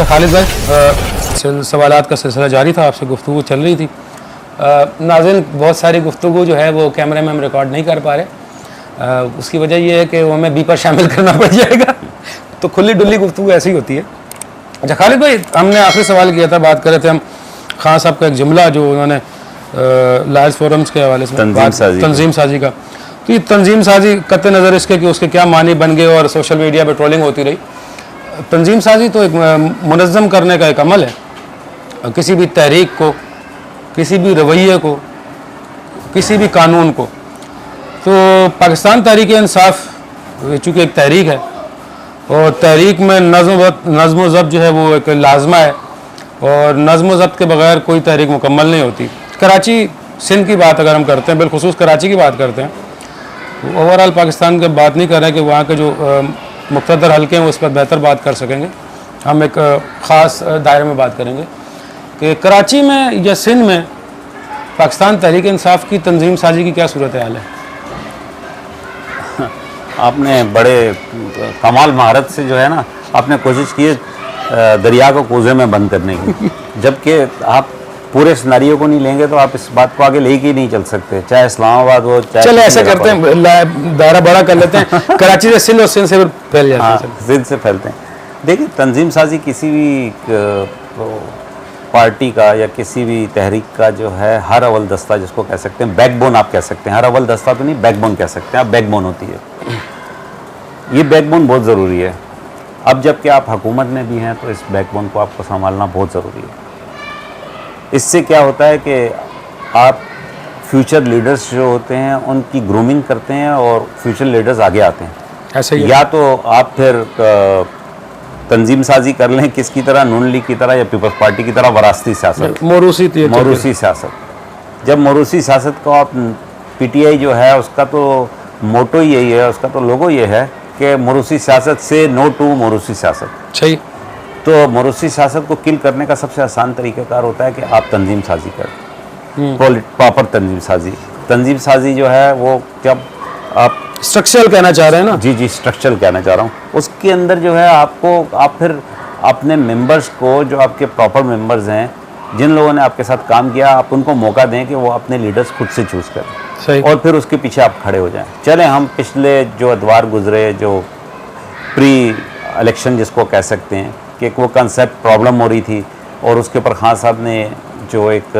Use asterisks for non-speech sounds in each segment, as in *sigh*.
अच्छा खालिद भाई सवाल का सिलसिला जारी था आपसे गुफ्तु चल रही थी। नाजिन बहुत सारी गुफ्तु जो है वो कैमरे में हम रिकॉर्ड नहीं कर पा रहे। अ, उसकी वजह ये है कि वो हमें बी पर शामिल *laughs* करना पड़ जाएगा। तो खुली डुल्ली गुफ्तु ऐसी होती है। अच्छा खालिद भाई हमने आखिरी सवाल किया था बात कर रहे थे हम खान साहब का एक जुमला जो उन्होंने लायंस फोरम्स के हवाले से तंजीम बात- साजी। तंजीम साजी का। तो ये तंजीम साजी कत नज़र इसके कि उसके क्या मानी बन गए और सोशल मीडिया पर ट्रोलिंग होती रही। तंजीम साजी तो एक मुनज़्ज़म करने का एक अमल है। किसी भी तहरीक को, किसी भी रवैये को, किसी भी कानून को। तो पाकिस्तान तहरीक इंसाफ चूँकि एक तहरीक है, और तहरीक में नज़म नज़म ज़ब्त जो है वो एक लाजमा है, और नज़म ज़ब्त के बगैर कोई तहरीक मुकम्मल नहीं होती। कराची, सिंध की बात अगर हम करते हैं, बिलखसूस कराची की बात करते हैं ओवरऑल पाकिस्तान की बात नहीं कर रहे हैं कि वहाँ के जो मुख्तर हल्के हैं उस पर बेहतर बात कर सकेंगे। हम एक ख़ास दायरे में बात करेंगे कि कराची में या सिंध में पाकिस्तान तहरीक इंसाफ की तंजीम साजी की क्या सूरत हाल है? *laughs* आपने बड़े कमाल महारत से जो है ना आपने कोशिश की है दरिया को कोजे में बंद करने की। *laughs* जबकि आप पूरे सिनारियों को नहीं लेंगे तो आप इस बात को आगे लेके ही नहीं चल सकते। चाहे इस्लामाबाद हो चाहे चलो ऐसा करते हैं दायरा बड़ा कर लेते हैं। *laughs* कराची से सिंध और सिंध से फैल जाते हाँ हैं जिद से फैलते हैं। देखिए तंजीम साजी किसी भी पार्टी का या किसी भी तहरीक का जो है हर अव्वल दस्ता जिसको कह सकते हैं बैकबोन आप कह सकते हैं। हर अव्वल दस्ता तो नहीं बैकबोन कह सकते हैं। आप बैकबोन होती है। ये बैकबोन बहुत ज़रूरी है। अब जबकि आप हुकूमत में भी हैं तो इस बैकबोन को आपको संभालना बहुत ज़रूरी है। इससे क्या होता है कि आप फ्यूचर लीडर्स जो होते हैं उनकी ग्रूमिंग करते हैं और फ्यूचर लीडर्स आगे आते हैं। ऐसे ही है। या तो आप फिर तंजीम साजी कर लें किसकी तरह नून लीग की तरह या पीपल्स पार्टी की तरह वरासती सियासत। मोरूसी थी मौरूसी सियासत। जब मौरूसी सियासत को आप पीटीआई जो है उसका तो मोटो यही है उसका तो लोगो ये है कि मौरूसी सियासत से नो टू मौरूसी सियासत। सही। तो मरूसी सियासत को किल करने का सबसे आसान तरीक़ाकार होता है कि आप तंजीम साजी करें प्रॉपर तंजीम साजी। तंजीम साजी जो है वो जब आप स्ट्रक्चरल कहना चाह रहे हैं ना? जी जी स्ट्रक्चरल कहना चाह रहा हूँ। उसके अंदर जो है आपको आप फिर अपने मेंबर्स को जो आपके प्रॉपर मेंबर्स हैं जिन लोगों ने आपके साथ काम किया आप उनको मौका दें कि वो अपने लीडर्स खुद से चूज़ करें। सही। और फिर उसके पीछे आप खड़े हो जाएँ। चले हम पिछले जो अदवार गुजरे जो प्री इलेक्शन जिसको कह सकते हैं कि एक वो कंसेप्ट प्रॉब्लम हो रही थी और उसके ऊपर खान साहब ने जो एक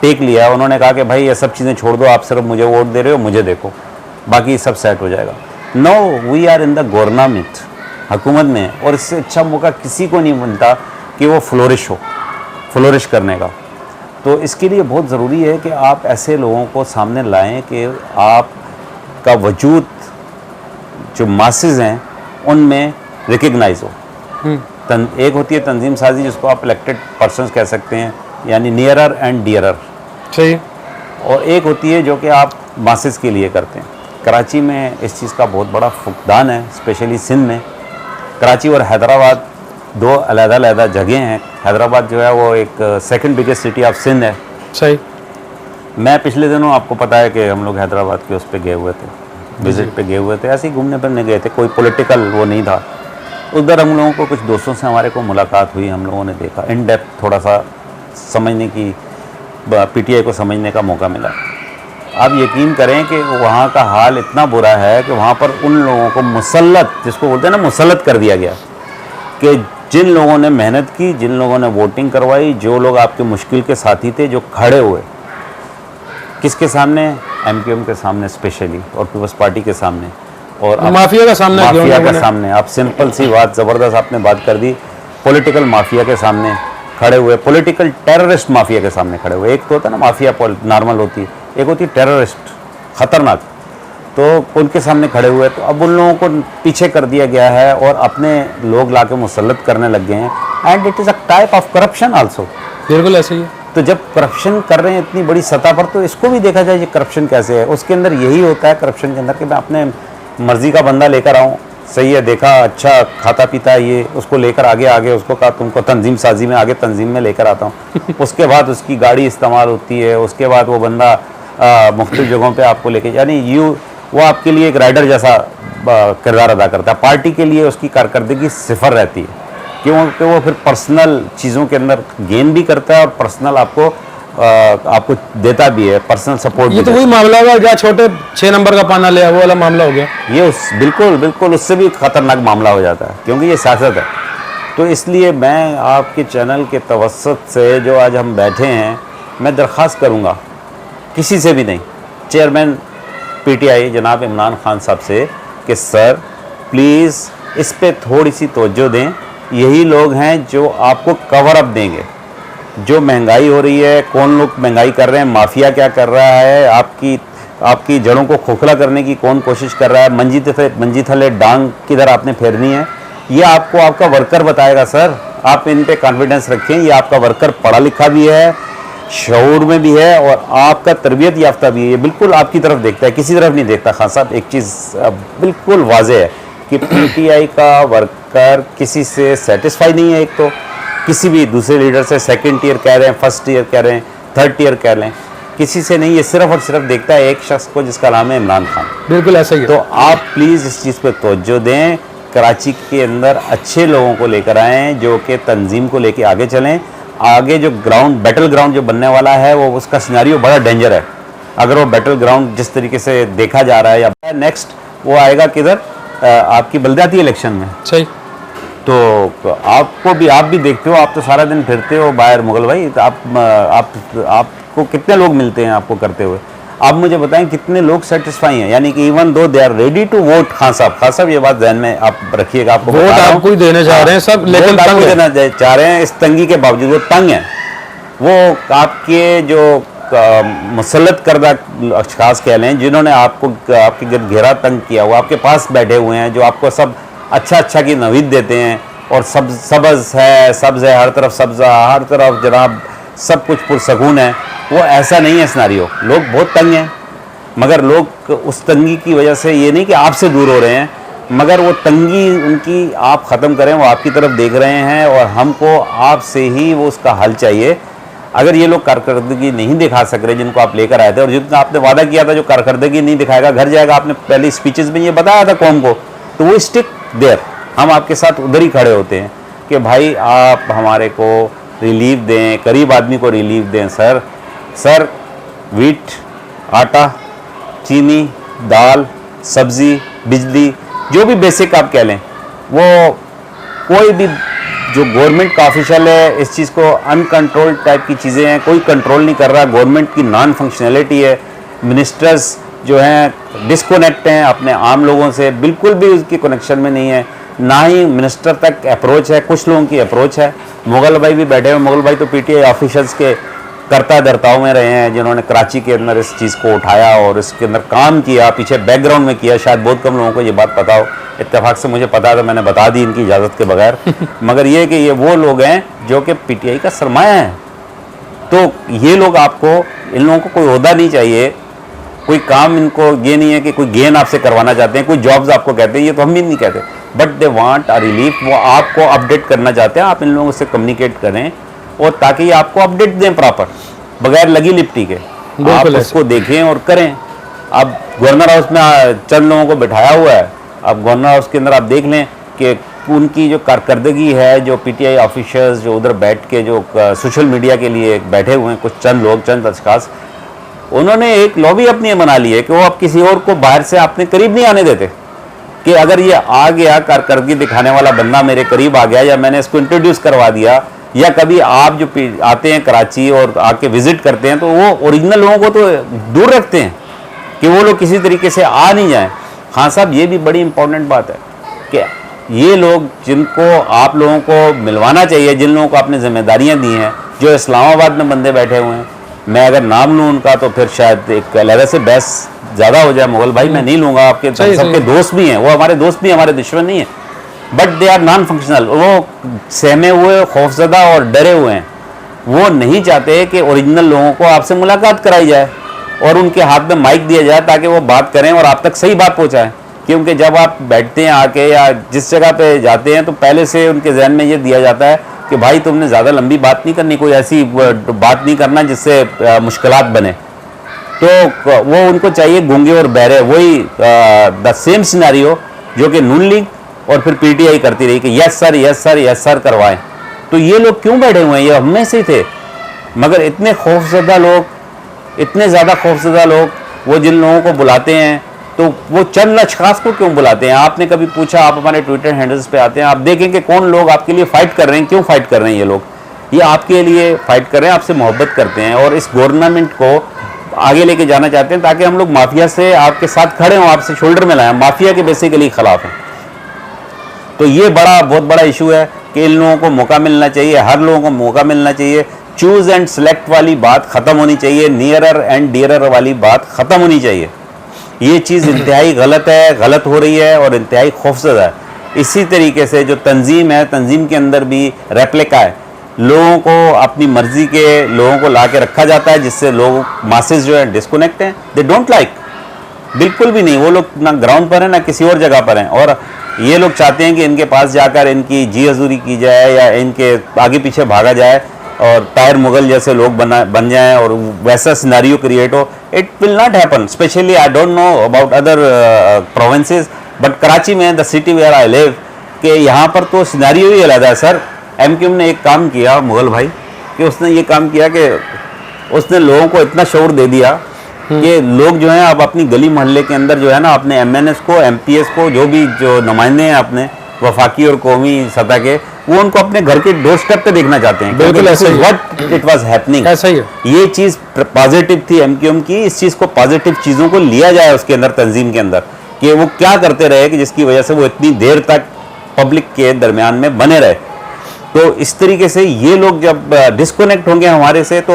टेक लिया उन्होंने कहा कि भाई ये सब चीज़ें छोड़ दो, आप सिर्फ़ मुझे वोट दे रहे हो, मुझे देखो। बाकी सब सेट हो जाएगा। No we are in the government हुकूमत में, और इससे अच्छा मौका किसी को नहीं मिलता कि वो फ्लोरिश हो फ्लोरिश करने का। तो इसके लिए बहुत ज़रूरी है कि आप ऐसे लोगों को सामने लाएँ कि आप का वजूद जो मासेस हैं, उनमें रिकग्नाइज हो। तन, एक होती है तंजीम साजी जिसको आप इलेक्टेड पर्सन कह सकते हैं यानी नियरर एंड डियरर सही। और एक होती है जो कि आप मासेस के लिए करते हैं। कराची में इस चीज़ का बहुत बड़ा फुकदान है स्पेशली सिंध में। कराची और हैदराबाद दो अलहदा जगह हैं। हैदराबाद जो है वो एक second biggest city of Sindh है। सही। मैं पिछले दिनों आपको पता है कि हम लोग हैदराबाद के उस पर गए हुए थे। विज़िट पे गए हुए थे। ऐसे ही घूमने फिरने गए थे। कोई पॉलिटिकल वो नहीं था। उधर हम लोगों को कुछ दोस्तों से हमारे को मुलाकात हुई, हम लोगों ने देखा। इन डेप्थ थोड़ा सा समझने की पीटीआई को समझने का मौका मिला। आप यकीन करें कि वहाँ का हाल इतना बुरा है कि वहाँ पर उन लोगों को मुसलत जिसको बोलते हैं ना मुसलत कर दिया गया। कि जिन लोगों ने मेहनत की, जिन लोगों ने वोटिंग करवाई, जो लोग आपके मुश्किल के साथी थे, जो खड़े हुए। किसके सामने? एम के सामने स्पेशली और पीपल्स पार्टी के सामने। और माफिया का सामना माफिया के। सामने। आप सिंपल सी बात ज़बरदस्त आपने बात कर दी। पॉलिटिकल माफिया के सामने खड़े हुए। पॉलिटिकल टेररिस्ट माफिया के सामने खड़े हुए। एक तो होता है ना माफिया नॉर्मल होती है। एक होती है टेररिस्ट खतरनाक। तो उनके सामने खड़े हुए। तो अब उन लोगों को पीछे कर दिया गया है और अपने लोग ला के मुसलत करने लग गए हैं। And it is a type of corruption also बिल्कुल ऐसे ही है। तो जब करप्शन कर रहे हैं इतनी बड़ी सतह पर तो इसको भी देखा जाए ये करप्शन कैसे है। उसके अंदर यही होता है करप्शन के अंदर कि मैं अपने मर्ज़ी का बंदा लेकर आऊँ, सही है, देखा अच्छा खाता पीता ये, उसको लेकर आगे आगे, उसको कहा, तुमको तंजीम साजी में आगे तंजीम में लेकर आता हूँ। उसके बाद उसकी गाड़ी इस्तेमाल होती है, उसके बाद वो बंदा मुख्तलिफ़ जगहों पे आपको लेके, यानी यू वो आपके लिए एक राइडर जैसा किरदार अदा करता है। पार्टी के लिए उसकी कारकर्दगी सिफर रहती है, क्योंकि वो फिर पर्सनल चीज़ों के अंदर गेन भी करता है और पर्सनल आपको आपको देता भी है पर्सनल सपोर्ट ये तो वही मामला हुआ जहाँ छोटे छः नंबर का पाना लिया वो वाला मामला हो गया। ये उस बिल्कुल बिल्कुल उससे भी खतरनाक मामला हो जाता है क्योंकि ये सियासत है। तो इसलिए मैं आपके चैनल के तवसत से जो आज हम बैठे हैं मैं दरख्वास्त करूँगा किसी से भी नहीं। चेयरमैन पीटीआई जनाब इमरान खान साहब से कि सर प्लीज़ इस पर थोड़ी सी तवज्जो दें यही लोग हैं जो आपको कवर अप देंगे। जो महँगाई हो रही है, कौन लोग महँगाई कर रहे हैं, माफिया क्या कर रहा है, आपकी आपकी जड़ों को खोखला करने की कौन कोशिश कर रहा है मंजी थे मंजी थले डांग किधर आपने फेरनी है? ये आपको आपका वर्कर बताएगा, सर। आप इन पे कॉन्फिडेंस रखें, ये आपका वर्कर पढ़ा लिखा भी है शऊर में भी है, और आपका तरबियत याफ्ता भी है। ये बिल्कुल आपकी तरफ़ देखता है, किसी तरफ़ नहीं देखता। खान साहब, एक चीज़ बिल्कुल वाजे है कि पीटीआई का वर्कर किसी से सेटिस्फाई नहीं है, एक तो। किसी भी दूसरे लीडर से सेकंड ईयर कह रहे हैं फ़र्स्ट ईयर कह रहे हैं थर्ड ईयर कह रहे हैं किसी से नहीं ये सिर्फ़ और सिर्फ़ देखता है एक शख्स को जिसका नाम है इमरान खान। बिल्कुल ऐसा ही तो आप प्लीज़ इस चीज़ पर तवज्जो दें कराची के अंदर अच्छे लोगों को लेकर आएँ जो कि तंजीम को लेकर आगे चलें। आगे जो ग्राउंड बैटल ग्राउंड जो बनने वाला है वो उसका सिनारियो बड़ा डेंजर है। अगर वो बैटल ग्राउंड जिस तरीके से देखा जा रहा है या नेक्स्ट वो आएगा किधर? आपकी बलदियाती इलेक्शन में। सही। तो आपको भी आप भी देखते हो आप तो सारा दिन फिरते हो बाहर मुगल भाई तो आप आप आपको कितने लोग मिलते हैं आपको करते हुए आप मुझे बताएँ कितने लोग सेटिस्फाई हैं यानी कि even though they are ready to vote Khan Sahab Khan Sahab ये बात ध्यान में आप रखिएगा आपको वोट हूँ। आपको ही देने जा रहे हैं सब, हाँ, लेकिन आपको तंग है। देना चाह रहे हैं इस तंगी के बावजूद वो तंग है वो आपके जो मुसलत करदा अशखास कह लें जिन्होंने आपको आपके गिर्द घेरा तंग किया हुआ आपके पास बैठे हुए हैं जो आपको सब अच्छा अच्छा की नवीद देते हैं और सब, सब्ज है सब्ज है, हर तरफ़ सब्जा हर तरफ़ जनाब सब कुछ पुरसकून है। वो ऐसा नहीं है सिनारियो। लोग बहुत तंग हैं, मगर लोग उस तंगी की वजह से ये नहीं कि आपसे दूर हो रहे हैं, मगर वो तंगी उनकी आप ख़त्म करें, वो आपकी तरफ़ देख रहे हैं और हमको आपसे ही वो उसका हल चाहिए। अगर ये लोग कारकर्दगी नहीं दिखा सक रहे जिनको आप लेकर आए थे और जितना आपने वादा किया था जो कारकर्दगी नहीं दिखाएगा, घर जाएगा, आपने पहले स्पीचेस में ये बताया था कौम को तो वो स्टिक देर हम आपके साथ उधर ही खड़े होते हैं कि भाई आप हमारे को रिलीफ दें, गरीब आदमी को रिलीफ दें सर सर वीट आटा, चीनी, दाल, सब्ज़ी, बिजली, जो भी बेसिक आप कह लें, वो कोई भी जो गवर्नमेंट का ऑफिशियल है, इस चीज़ को अनकंट्रोल्ड टाइप की चीज़ें हैं, कोई कंट्रोल नहीं कर रहा। गवर्नमेंट की नॉन फंक्शनैलिटी है। मिनिस्टर्स जो हैं डिस्कनेक्ट हैं अपने आम लोगों से। बिल्कुल भी उसकी कनेक्शन में नहीं है। ना ही मिनिस्टर तक अप्रोच है कुछ लोगों की अप्रोच है। मुगल भाई भी बैठे हुए मुगल भाई तो पीटीआई ऑफिशियल्स के करता धरताओं में रहे हैं जिन्होंने कराची के अंदर इस चीज़ को उठाया और इसके अंदर काम किया पीछे बैकग्राउंड में किया। शायद बहुत कम लोगों को ये बात पता हो। इतफाक़ से मुझे पता था मैंने बता दी इनकी इजाज़त के बगैर। *laughs* मगर ये कि ये वो लोग हैं जो कि पीटीआई का सरमाया है। तो ये लोग आपको इन लोगों को कोई अहदा नहीं चाहिए। कोई काम इनको ये नहीं है कि कोई गेन आपसे करवाना चाहते हैं कोई जॉब्स आपको कहते हैं ये तो हम भी नहीं कहते। But they want a relief वो आपको अपडेट करना चाहते हैं आप इन लोगों से कम्युनिकेट करें और ताकि आपको अपडेट दें प्रॉपर बगैर लगी लिपटी के। आप उसको देखें और करें। अब गवर्नर हाउस में चंद लोगों को बिठाया हुआ है। अब गवर्नर हाउस के अंदर आप देख लें कि उनकी जो कारकर्दगी है जो पीटीआई ऑफिसर्स जो उधर बैठ के जो सोशल मीडिया के लिए बैठे हुए हैं कुछ चंद लोग चंद अशखास उन्होंने एक लॉबी अपनी बना ली है कि वो अब किसी और को बाहर से अपने करीब नहीं आने देते। कि अगर ये आ गया, कारकर्दगी दिखाने वाला बंदा मेरे करीब आ गया या मैंने इसको इंट्रोड्यूस करवा दिया, या कभी आप जो आते हैं कराची और आके विज़िट करते हैं तो वो ओरिजिनल लोगों को तो दूर रखते हैं कि वो लोग किसी तरीके से आ नहीं जाएँ। हाँ साहब, ये भी बड़ी इंपॉर्टेंट बात है कि ये लोग जिनको आप लोगों को मिलवाना चाहिए, जिन लोगों को आपने जिम्मेदारियाँ दी हैं, जो इस्लामाबाद में बंदे बैठे हुए हैं मैं अगर नाम लूँ उनका तो फिर शायद एक लहरा से बहस ज़्यादा हो जाए मुगल। भाई मैं नहीं लूँगा आपके सबके दोस्त भी हैं। वो हमारे दोस्त भी हैं, हमारे दुश्मन नहीं है। But they are non functional वो सहमे हुए खौफजदा और डरे हुए हैं। वो नहीं चाहते कि ओरिजिनल लोगों को आपसे मुलाकात कराई जाए और उनके हाथ में माइक दिया जाए ताकि वो बात करें और आप तक सही बात पहुंचाएँ। क्योंकि जब आप बैठते हैं आके या जिस जगह पे जाते हैं तो पहले से उनके जहन में ये दिया जाता है कि भाई तुमने ज़्यादा लंबी बात नहीं करनी, कोई ऐसी बात नहीं करना जिससे मुश्किल बने। तो वो उनको चाहिए गूँगे और बहरे वही द सेम सिनारियो जो कि नून लीग और फिर पीटीआई करती रही कि yes sir yes sir yes sir करवाएँ। तो ये लोग क्यों बैठे हुए हैं? ये हम में से ही थे। मगर इतने खौफजदा लोग, इतने ज़्यादा खौफजदा लोग, वो जिन लोगों को बुलाते हैं तो वो चंद अशखास को क्यों बुलाते हैं? आपने कभी पूछा, आप हमारे ट्विटर हैंडल्स पे आते हैं, आप देखें कि कौन लोग आपके लिए फ़ाइट कर रहे हैं, क्यों फाइट कर रहे हैं ये लोग? ये आपके लिए फाइट कर रहे हैं, आपसे मोहब्बत करते हैं और इस गवर्नमेंट को आगे लेके जाना चाहते हैं ताकि हम लोग माफिया से आपके साथ खड़े हों, आपसे शोल्डर में लाएँ। माफिया के बेसिकली खिलाफ हैं। तो ये बड़ा, बहुत बड़ा इशू है कि इन लोगों को मौका मिलना चाहिए, हर लोगों को मौका मिलना चाहिए। चूज़ एंड सेलेक्ट वाली बात खत्म होनी चाहिए नियरर एंड डियरर वाली बात खत्म होनी चाहिए। ये चीज़ इंतहाई गलत है, गलत हो रही है और इंतहाई खौफजदा है। इसी तरीके से जो तंजीम है, तंजीम के अंदर भी रेप्लिका है। लोगों को अपनी मर्ज़ी के लोगों को ला के रखा जाता है, जिससे लोग मासेस जो है डिस्कोनेक्ट हैं। दे डोंट लाइक बिल्कुल भी नहीं। वो लोग ना ग्राउंड पर हैं, ना किसी और जगह पर हैं। और ये लोग चाहते हैं कि इनके पास जाकर इनकी जी हजूरी की जाए या इनके आगे पीछे भागा जाए। और तायर मुगल जैसे लोग बना बन जाएँ और वैसा सिनारियो क्रिएट हो it will not happen specially I don't know about other provinces but Karachi में the city where I live कि यहाँ पर तो सिनारियो ही अलग है सर एम क्यूम ने एक काम किया मुगल भाई कि उसने ये काम किया कि उसने लोगों को इतना शोर दे दिया कि लोग जो हैं अब अपनी गली मोहल्ले के अंदर जो है ना अपने MNS को एम को जो भी जो नुमाइंदे हैं अपने वफाकी और कौमी सतह के वो उनको अपने घर के डोर स्टेप पे देखना चाहते हैं। बिल्कुल ऐसा ही व्हाट इट वाज हैपनिंग ऐसा ही है। ये चीज़ पॉजिटिव थी एमक्यूएम की इस चीज़ को पॉजिटिव चीज़ों को लिया जाए उसके अंदर तंजीम के अंदर कि वो क्या करते रहे कि जिसकी वजह से वो इतनी देर तक पब्लिक के दरमियान में बने रहे। तो इस तरीके से ये लोग जब डिस्कनेक्ट होंगे हमारे से तो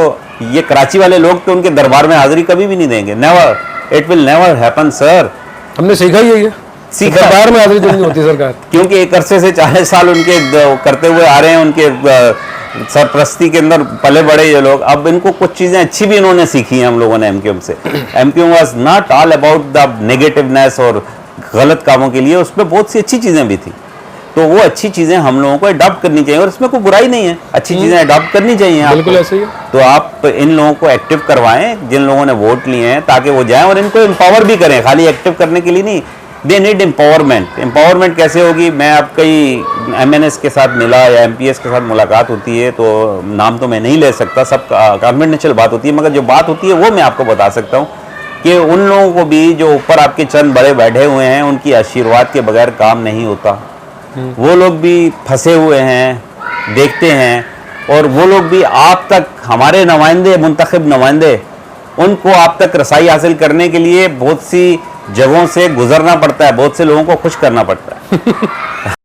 ये कराची वाले लोग तो उनके दरबार में हाजिरी कभी भी नहीं देंगे। Never it will never happen sir हमने सीखा ही है। सरकार में होती सरकार। क्योंकि एक अरसे से चालीस साल उनके करते हुए आ रहे हैं उनके सरप्रस्ती के अंदर पले बड़े ये लोग। अब इनको कुछ चीज़ें अच्छी भी इन्होंने सीखी हैं हम लोगों ने एमक्यूएम से। MQM was not all about the negativeness और गलत कामों के लिए उसमें बहुत सी अच्छी चीज़ें भी थी। तो वो अच्छी चीज़ें हम लोगों को अडॉप्ट करनी चाहिए और इसमें कोई बुराई नहीं है। अच्छी चीज़ें अडॉप्ट करनी चाहिए। बिल्कुल ऐसे ही तो आप इन लोगों को एक्टिव करवाएँ जिन लोगों ने वोट लिए हैं ताकि वो जाएँ और इनको एम्पावर भी करें। खाली एक्टिव करने के लिए नहीं दे नीड एम्पावरमेंट एम्पावरमेंट कैसे होगी? मैं आप कई एमएनएस के साथ मिला या एमपीएस के साथ मुलाकात होती है तो नाम तो मैं नहीं ले सकता। सब कॉन्फिडेंशियल बात होती है मगर जो बात होती है वो मैं आपको बता सकता हूँ कि उन लोगों को भी जो ऊपर आपके चंद बड़े बैठे हुए हैं उनकी आशीर्वाद के बगैर काम नहीं होता। वो लोग भी फंसे हुए हैं देखते हैं और वो लोग भी आप तक हमारे नुमाइंदे मुंतखब नुमाइंदे उनको आप तक रसाई हासिल करने के लिए बहुत सी जगहों से गुजरना पड़ता है बहुत से लोगों को खुश करना पड़ता है।